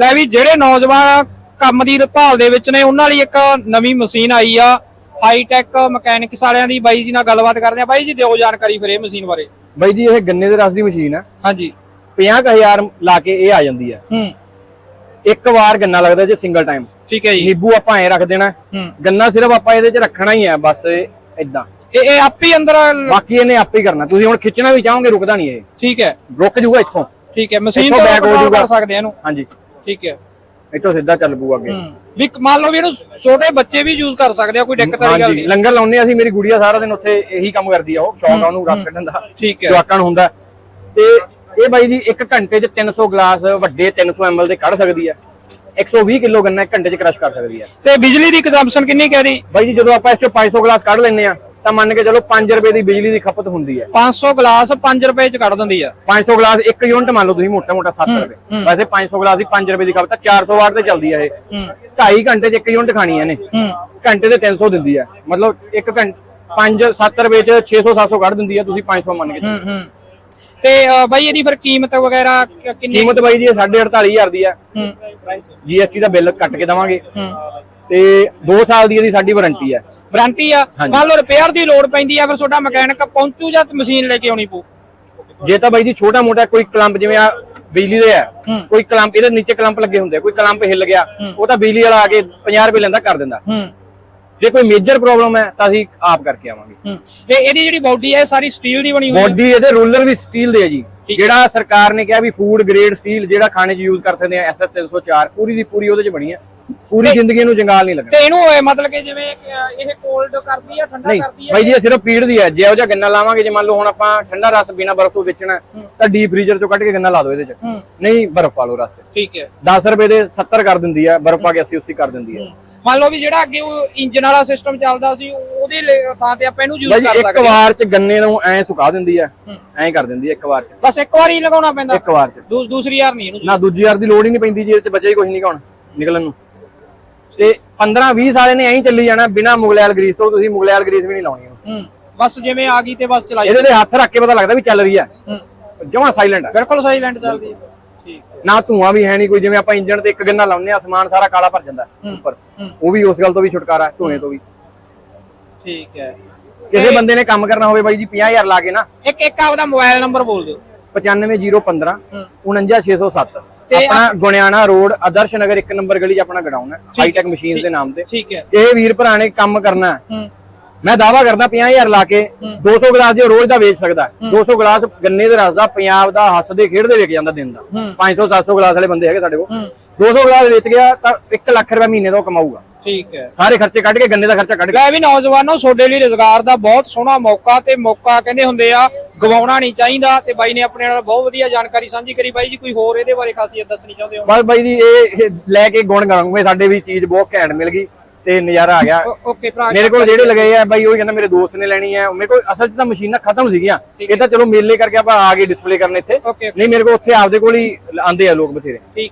ਲੈ ਵੀ ਜਿਹੜੇ ਨੌਜਵਾਨ ਕੰਮ ਦੀ ਭਾਲ ਦੇ ਵਿੱਚ ਨੇ ਉਹਨਾਂ ਲਈ ਇੱਕ ਨਵੀਂ ਮਸ਼ੀਨ ਆਈ ਆ ਹਾਈ ਟੈਕ ਮਕੈਨਿਕਸ ਵਾਲਿਆਂ ਦੀ। ਬਾਈ ਜੀ ਨਾਲ ਗੱਲਬਾਤ ਕਰਦੇ ਆ। ਬਾਈ ਜੀ ਦਿਓ ਜਾਣਕਾਰੀ ਫਿਰ ਇਹ ਮਸ਼ੀਨ ਬਾਰੇ। ਬਾਈ ਜੀ ਇਹ ਗੰਨੇ ਦੇ ਰਸ ਦੀ ਮਸ਼ੀਨ ਆ। ਹਾਂਜੀ। 50000 ਲਾ ਕੇ ਇਹ ਆ ਜਾਂਦੀ ਆ। ਹੂੰ। ਇੱਕ ਵਾਰ ਗੰਨਾ ਲੱਗਦਾ ਜੇ ਸਿੰਗਲ ਟਾਈਮ ਠੀਕ ਹੈ ਜੀ। ਨਿੰਬੂ ਆਪਾਂ ਐ ਰੱਖ ਦੇਣਾ। ਹੂੰ। ਗੰਨਾ ਸਿਰਫ ਆਪਾਂ ਇਹਦੇ 'ਚ ਰੱਖਣਾ ਹੀ ਆ ਬਸ ਇਦਾਂ ਇਹ ਇਹ ਆਪ ਹੀ ਅੰਦਰ ਬਾਕੀ ਇਹਨੇ ਆਪੇ ਹੀ ਕਰਨਾ। ਤੁਸੀਂ ਹੁਣ ਖਿੱਚਣਾ ਵੀ ਚਾਹੋਗੇ ਰੁਕਦਾ ਨਹੀਂ ਇਹ। ਠੀਕ ਹੈ। ਰੁਕ ਜਾਊਗਾ ਇੱਥੋਂ। ਠੀਕ ਹੈ ਮਸ਼ੀਨ ਤੋਂ back ਹੋ ਜਾਊਗਾ। ਕਰ ਸਕਦੇ ਆ ਇਹਨੂੰ। ਹਾਂਜੀ। ਠੀਕ ਹੈ। ਇੱਥੋਂ ਸਿੱਧਾ ਚੱਲ ਪਊ ਅੱਗੇ। ਵੀ ਮੰਨ ਲਓ ਵੀ ਇਹਨੂੰ ਛੋਟੇ ਬੱਚੇ ਵੀ ਯੂਜ਼ ਕਰ ਸਕਦੇ ਆ ਕੋਈ ਦਿੱਕਤ ਵਾਲੀ ਗੱਲ ਹਾਂਜੀ ਨਹੀਂ। ਲੰਗਰ ਲਾਉਨੇ ਆ ਅਸੀਂ ਮੇਰੀ ਗੁੜੀਆ ਸਾਰਾ ਦਿਨ ਉੱਥੇ ਇਹੀ ਕੰਮ ਕਰਦੀ ਆ ਉਹ ਸ਼ੌਕ ਆ ਉਹਨੂੰ ਰਸ ਕੱਢਣ ਦਾ ਠੀਕ ਹੈ। ਜਵਾਕਾਂ ਨੂੰ ਹੁੰਦਾ। ਤੇ ਇਹ ਬਾਈ ਜੀ ਇੱਕ ਘੰਟੇ 'ਚ 300 ਗਲਾਸ ਵੱਡੇ 300 ml ਦੇ ਕੱਢ ਸਕਦੀ ਆ। 120 ਕਿਲੋ ਗੰਨਾ ਇੱਕ ਘੰਟੇ 'ਚ ਕ੍ਰਸ਼ ਕਰ ਸਕਦੀ ਆ। ਤੇ ਬਿਜਲੀ ਦੀ ਕੰਜ਼ੰਪਸ਼ਨ ਕਿੰਨੀ ਕਹਿ ਦੀ ਬਾਈ ਜੀ ਜਦੋਂ ਆਪਾਂ ਇਸ 'ਚੋਂ 500 ਗਲਾਸ ਕੱਢ ਲੈਨੇ ਆ ਤਾਂ ਮੰਨ ਕੇ ਚਲੋ 5 ਰੁਪਏ ਦੀ ਬਿਜਲੀ ਦੀ ਖਪਤ ਹੁੰਦੀ ਹੈ। 500 ਗਲਾਸ 5 ਰੁਪਏ ਚ ਕੱਢ ਦਿੰਦੀ ਆ। 500 ਗਲਾਸ ਇੱਕ ਯੂਨਿਟ ਮੰਨ ਲਓ ਤੁਸੀਂ ਮੋਟਾ ਮੋਟਾ 7 ਰੁਪਏ। ਵੈਸੇ 500 ਗਲਾਸ ਦੀ 5 ਰੁਪਏ ਦੀ ਖਪਤ ਆ 400 ਵਾਟ ਤੇ ਚੱਲਦੀ ਆ ਇਹ। ਹੂੰ। 2.5 ਘੰਟੇ 'ਚ ਇੱਕ ਯੂਨਿਟ ਖਾਣੀ ਆ ਹੂੰ। ਘੰਟੇ ਦੇ 300 ਦਿੰਦੀ ਆ। ਮਤਲਬ ਇੱਕ ਘੰਟੇ 5 7 ਰੁਪਏ 'ਚ 600 700 ਕੱਢ ਦਿੰਦੀ ਆ ਤੁਸੀਂ 500 ਮੰਨ ਕੇ ਚੱਲੋ। ਤੇ ਬਾਈ ਇਹਦੀ ਫਿਰ ਕੀਮਤ ਵਗੈਰਾ ਕਿੰਨੀ? ਕੀਮਤ ਬਾਈ ਜੀ ਇਹ 48500 ਦੀ ਆ। ਜੀਐਸਟੀ ਦਾ ਬਿੱਲ ਕੱਟ ਕੇ ਦਵਾਂਗੇ। ਤੇ 2 ਸਾਲ ਦੀ ਇਹਦੀ ਸਾਡੀ ਵਾਰੰਟੀ ਆ ਵਾਰੰਟੀ ਆ? ਲਓ ਰਿਪੇਅਰ ਦੀ ਲੋੜ ਪੈਂਦੀ ਆ ਫਿਰ ਤੁਹਾਡਾ ਮਕੈਨਿਕ ਪਹੁੰਚੂ ਜਾਂ ਮਸ਼ੀਨ ਲੈ ਕੇ ਆਉਣੀ ਪਊ? ਜੇ ਤਾਂ ਬਾਈ ਜੀ ਛੋਟਾ ਮੋਟਾ ਕੋਈ ਕਲੰਪ ਜਿਵੇਂ ਆ ਬਿਜਲੀ ਦੇ ਆ ਹੂੰ। ਕੋਈ ਕਲੰਪ ਇਹਦੇ ਨੀਚੇ ਕਲੰਪ ਲੱਗੇ ਹੁੰਦੇ ਆ ਕੋਈ ਕਲੰਪ ਹਿੱਲ ਗਿਆ ਉਹ ਤਾਂ ਬਿਜਲੀ ਵਾਲਾ ਆ ਕੇ 50 ਰੁਪਏ ਲੈਂਦਾ ਕਰ ਦਿੰਦਾ। ਹੂੰ। ਜੇ ਕੋਈ ਮੇਜਰ ਪ੍ਰੋਬਲਮ ਹੈ ਤਾਂ ਅਸੀਂ ਆਪ ਕਰਕੇ ਆਵਾਂਗੇ। ਹੂੰ। ਇਹ ਇਹਦੀ ਜਿਹੜੀ ਬਾਡੀ ਹੈ ਸਾਰੀ ਸਟੀਲ ਦੀ ਬਣੀ ਹੋਈ ਹੈ? ਬੋਡੀ ਇਹਦੇ ਰੂਲਰ ਵੀ ਸਟੀਲ ਦੇ ਆ ਜੀ। ਜਿਹੜਾ ਸਰਕਾਰ ਨੇ ਕਿਹਾ ਵੀ ਫੂਡ ਗ੍ਰੇਡ ਸਟੀਲ ਜਿਹੜਾ ਖਾਣੇ 'ਚ ਯੂਜ਼ ਕਰ ਸਕਦੇ ਆ ਐਸਐਸ 304 ਪੂਰੀ ਦੀ ਪੂਰੀ ਉਹਦੇ 'ਚ ਬਣੀ ਆ। ਪੂਰੀ ਜ਼ਿੰਦਗੀ ਨੂੰ ਜੰਗਾਲ ਨਹੀਂ ਲੱਗਣਾ। ਤੇ ਇਹਨੂੰ ਇਹ ਮਤਲਬ ਕਿ ਜਿਵੇਂ ਇਹ ਕੋਲਡ ਕਰਦੀ ਆ ਠੰਡਾ ਨਹੀਂ ਕਰਦੀ ਆ ਬਾਈ ਜੀ ਇਹ। ਸਿਰਫ ਪੀੜ ਦੀ ਹੈ। ਜੇ ਉਹ ਜਿਹਾ ਗੰਨਾ ਲਾਵਾਂਗੇ ਜੇ ਮੰਨ ਲਓ ਹੁਣ ਆਪਾਂ ਠੰਡਾ ਰਸ ਬਿਨਾ ਬਰਫ਼ ਤੋਂ ਵੇਚਣਾ ਹੈ, ਤਾਂ ਡੀਪ ਫ੍ਰੀਜ਼ਰ ਚੋਂ ਕੱਢ ਕੇ ਗੰਨਾ ਲਾ ਦਿਓ ਇਹਦੇ 'ਚ। ਨਹੀਂ ਬਰਫ਼ ਪਾ ਲਓ ਰਸ 'ਚ। ਠੀਕ ਹੈ। 10 ਰੁਪਏ ਦੇ 70 ਕਰ ਦਿੰਦੀ ਹੈ ਬਰਫ਼ ਪਾ ਕੇ 80 80 ਕਰ ਦਿੰਦੀ ਹੈ। ਮੰਨ ਲਓ ਵੀ ਜਿਹੜਾ ਅੱਗੇ ਉਹ ਇੰਜਨ ਵਾਲਾ ਸਿਸਟਮ ਚੱਲਦਾ ਸੀ ਉਹਦੇ ਲਈ- ਥਾਂ ਤੇ ਆਪਾਂ ਇਹਨੂੰ ਯੂਜ਼ ਜੀ ਕਰ ਇੱਕ ਸਕਦੇ ਹਾਂ। ਵਾਰ 'ਚ ਗੰਨੇ ਨੂੰ ਐਂ ਸੁਕਾ ਦਿੰਦੀ ਹੈ। ਐਂ ਕਰ ਦਿੰਦੀ ਹੈ ਇੱਕ ਵਾਰ 'ਚ। ਬਸ ਇੱਕ ਵਾਰੀ ਹੀ ਲਗਾਉਣਾ ਪੈਂਦਾ। ਇੱਕ ਵਾਰ 'ਚ। ਦੂ- ਦੂਸਰੀ ਵਾਰ ਨਹੀਂ ਇਹਨੂੰ ਨਾ ਦੂਜੀ ਵਾਰ ਦੀ ਲੋੜ ਹੀ ਨਹੀਂ ਪੈਂਦੀ ਜੀ ਇਹਦੇ 'ਚ ਬਚੇ ਹੀ ਕੁਝ ਨਹੀਂ ਕਾਉਣ ਨਿਕਲਣ ਨੂੰ। ਤੇ 15 20 ਸਾਲ ਨੇ ਐਂ ਚੱਲੀ ਜਾਣਾ ਬਿਨਾ ਮੁਗਲਿਆਲ ਗਰੀਸ ਤੋਂ ਤੁਸੀਂ ਮੁਗਲਿਆਲ ਗਰੀਸ ਵੀ ਨਹੀਂ ਲਾਉਣੀ। ਹੂੰ ਬਸ ਜਿਵੇਂ ਆ ਗਈ ਤੇ ਬਸ ਚਲਾਈ ਇਹਦੇ ਤੇ ਹੱਥ ਰੱਖ ਕੇ ਪਤਾ ਲੱਗਦਾ ਵੀ ਚੱਲ ਰਹੀ ਹੈ ਹੂੰ। ਜਮਾਂ ਸਾਇਲੈਂਟ ਹੈ ਬਿਲਕੁਲ ਸਾਈਲੈਂਟ ਚੱਲਦੀ ਹੈ ਠੀਕ ਨਾ ਧੂਆਂ ਵੀ ਹੈ ਨਹੀਂ ਕੋਈ ਜਿਵੇਂ ਆਪਾਂ ਇੰਜਣ ਤੇ ਇੱਕ ਗੰਨਾ ਲਾਉਂਦੇ ਆ ਸਮਾਨ ਸਾਰਾ ਕਾਲਾ ਭਰ ਜਾਂਦਾ ਉੱਪਰ। ਉਹ ਵੀ ਉਸ ਗੱਲ ਤੋਂ ਵੀ ਛੁਟਕਾਰਾ ਹੈ ਧੂਏ ਤੋਂ ਵੀ। ਠੀਕ ਹੈ। ਕਿਸੇ ਬੰਦੇ ਨੇ ਕੰਮ ਕਰਨਾ ਹੋਵੇ ਬਾਈ ਜੀ 50000 ਲਾ ਕੇ ਨਾ। ਇੱਕ ਇੱਕ ਆਪਦਾ ਮੋਬਾਈਲ ਨੰਬਰ ਬੋਲ ਦਿਓ। 95015 ਹੂੰ। 49607 ਤੇ ਆਪਣਾ ਗੁਣਿਆਣਾ ਰੋਡ ਆਦਰਸ਼ ਨਗਰ ਇੱਕ ਨੰਬਰ ਗਲੀ 'ਚ ਆਪਣਾ ਗਡਾਊਨ ਹੈ। ਹਾਈਟੈਕ ਮਸ਼ੀਨ ਦੇ ਨਾਮ ਤੇ। ਠੀਕ ਹੈ। ਇਹ ਵੀਰ ਭਰਾ ਨੇ ਕੰਮ ਕਰਨਾ ਹੈ। ਮੈਂ ਦਾਵਾ ਕਰਦਾ 50000 ਲਾ ਕੇ 200 ਗਲਾਸ ਜੇ ਰੋਜ਼ ਦਾ ਵੇਚ ਸਕਦਾ ਹੈ। 200 ਗਲਾਸ ਗੰਨੇ ਦੇ ਰਸ ਦਾ ਪੰਜਾਬ ਦਾ ਹੱਸਦੇ ਖੇਡਦੇ ਵਿਕ ਜਾਂਦਾ ਦਿਨ ਦਾ। 500 700 ਗਲਾਸ ਵਾਲੇ ਬੰਦੇ ਹੈਗੇ ਸਾਡੇ ਕੋਲ। ਹੂੰ। 200 ਗਲਾਸ ਵੇਚ ਗਿਆ ਤਾਂ 1 ਲੱਖ ਰੁਪਏ ਮਹੀਨੇ ਦਾ ਉਹ ਕਮਾਊਗਾ। ਠੀਕ ਹੈ। ਸਾਰੇ ਖਰਚੇ ਕੱਢ ਕੇ ਗੰਨੇ ਦਾ ਖਰਚਾ ਕੱਢ ਕੇ। ਲੈ ਵੀ ਨੌਜਵਾਨੋ ਤੁਹਾਡੇ ਲਈ ਰੋਜ਼ਗਾਰ ਦਾ ਬਹੁਤ ਸੋਹਣਾ ਮੌਕਾ ਤੇ ਮੌਕਾ ਕਹਿੰਦੇ ਹੁੰਦੇ ਆ ਗਵਾਉਣਾ ਨਹੀਂ ਚਾਹੀਦਾ ਤੇ ਬਾਈ ਨੇ ਆਪਣੇ ਨਾਲ ਬਹੁਤ ਵਧੀਆ ਜਾਣਕਾਰੀ ਸਾਂਝੀ ਕਰੀ। ਬਾਈ ਜੀ ਕੋਈ ਹੋਰ ਇਹਦੇ ਬਾਰੇ ਖਾਸੀਅਤ ਦੱਸਣੀ ਚਾਹੁੰਦੇ ਹੋ? ਬਸ ਬਾਈ ਜੀ ਇਹ ਇਹ ਲੈ ਕੇ ਗੁਣ ਗਾਉਂਗੇ ਸਾਡੇ ਵੀ ਚੀਜ਼ ਬਹੁਤ ਘੈਂਟ ਮਿਲ ਗਈ ਤੇ ਨਜ਼ਾਰਾ ਆ ਗਿਆ। ਓਕੇ ਭਰਾ ਮੇਰੇ ਕੋਲ ਜਿਹੜੇ ਲਗਾਏ ਆ ਬਾਈ ਉਹ ਕਹਿੰਦਾ ਮੇਰੇ ਦੋਸਤ ਨੇ ਲੈਣੀ ਆ। ਮੇਰੇ ਕੋਲ ਅਸਲ 'ਚ ਤਾਂ ਮਸ਼ੀਨਾਂ ਖਤਮ ਸੀਗੀਆਂ। ਇਹ ਤਾਂ ਚਲੋ ਮੇਲੇ ਕਰਕੇ ਆਪਾਂ ਆ ਗਏ ਡਿਸਪਲੇ ਕਰਨ ਇੱਥੇ। ਨਹੀਂ ਮੇਰੇ ਕੋਲ ਉੱਥੇ ਆਪਦੇ ਕੋਲ ਹੀ ਆਂਦੇ ਆ ਲੋਕ ਬਥੇਰੇ। ਠੀਕ